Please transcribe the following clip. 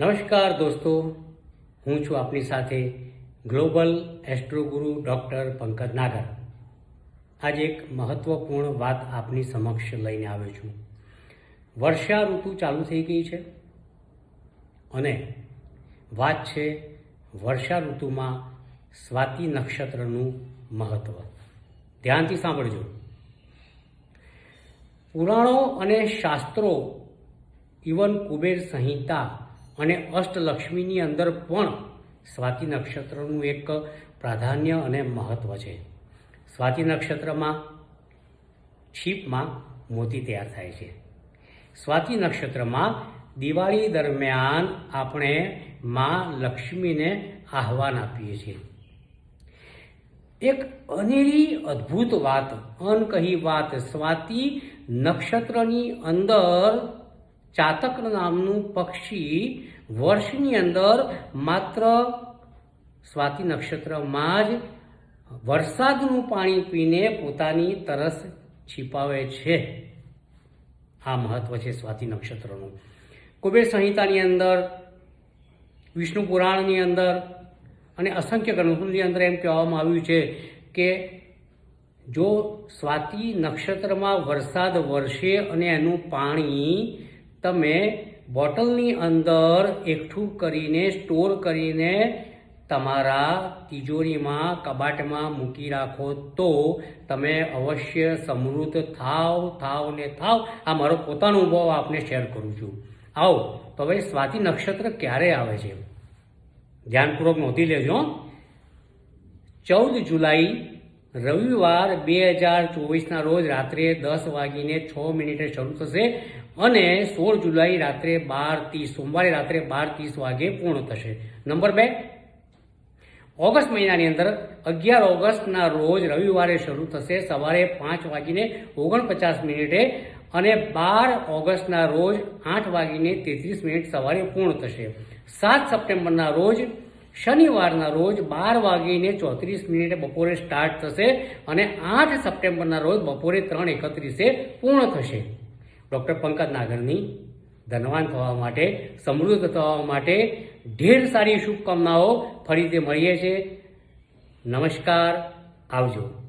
નમસ્કાર દોસ્તો, હું છું આપની સાથે global astroguru doctor Pankaj Nagar. આજે એક મહત્વપૂર્ણ વાત આપની સમક્ષ લઈને આવ્યો છું. વર્ષા ઋતુ ચાલુ થઈ ગઈ છે અને વાત છે વર્ષા ઋતુમાં સ્વાતિ નક્ષત્રનું મહત્વ. ધ્યાનથી સાંભળજો. પુરાણો અને શાસ્ત્રો ઇવન કુબેર સંહિતા અને અષ્ટલક્ષ્મીની અંદર પણ સ્વાતિ નક્ષત્રનું એક પ્રાધાન્ય અને મહત્વ છે. સ્વાતિ નક્ષત્રમાં છીપમાં મોતી તૈયાર થાય છે. સ્વાતિ નક્ષત્રમાં દિવાળી દરમિયાન આપણે માં લક્ષ્મીને આહવાન આપીએ છીએ. એક અનેરી અદ્ભુત વાત, અનકહી વાત, સ્વાતિ નક્ષત્રની અંદર ચાતક નામનું પક્ષી વર્ષની અંદર માત્ર સ્વાતિ નક્ષત્રમાં જ વરસાદનું પાણી પીને પોતાની તરસ છીપાવે છે. આ મહત્વ છે સ્વાતિ નક્ષત્રનું. કુબેર સંહિતાની અંદર, વિષ્ણુ પુરાણની અંદર અને અસંખ્ય ગ્રંથોની અંદર એમ કહેવામાં આવ્યું છે કે જો સ્વાતિ નક્ષત્રમાં વરસાદ વરસે અને એનું પાણી તમે બોટલની અંદર એકઠું કરીને સ્ટોર કરીને તમારા તિજોરીમાં, કબાટમાં મૂકી રાખો તો તમે અવશ્ય સમૃદ્ધ થાવ થાવ ને થાવ. આ મારો પોતાનો અનુભવ આપને શેર કરું છું. આવો, તો હવે સ્વાતિ નક્ષત્ર ક્યારે આવે છે? ધ્યાનપૂર્વક નોંધી લેજો. ચૌદ જુલાઈ રવિવાર બે હજાર ચોવીસના રોજ રાત્રે દસ વાગીને છ મિનિટે શરૂ થશે અને સોળ જુલાઈ રાત્રે બાર ત્રીસ, સોમવારે રાત્રે બાર ત્રીસ વાગે પૂર્ણ થશે. નંબર બે. ઓગસ્ટ મહિનાની અંદર અગિયાર ઓગસ્ટના રોજ રવિવારે શરૂ થશે સવારે પાંચ વાગીને ઓગણપચાસ મિનિટે અને બાર ઓગસ્ટના રોજ આઠ વાગીને તેત્રીસ મિનિટ સવારે પૂર્ણ થશે. સાત સપ્ટેમ્બરના રોજ શનિવારના રોજ બાર વાગીને ચોત્રીસ મિનિટે બપોરે સ્ટાર્ટ થશે અને આઠ સપ્ટેમ્બરના રોજ બપોરે ત્રણ એકત્રીસે પૂર્ણ થશે. ડૉક્ટર પંકજ નાગરની ધનવાન થવા માટે, સમૃદ્ધ થવા માટે ઢેર સારી શુભકામનાઓ ફરીથી મળીએ છીએ. નમસ્કાર, આવજો.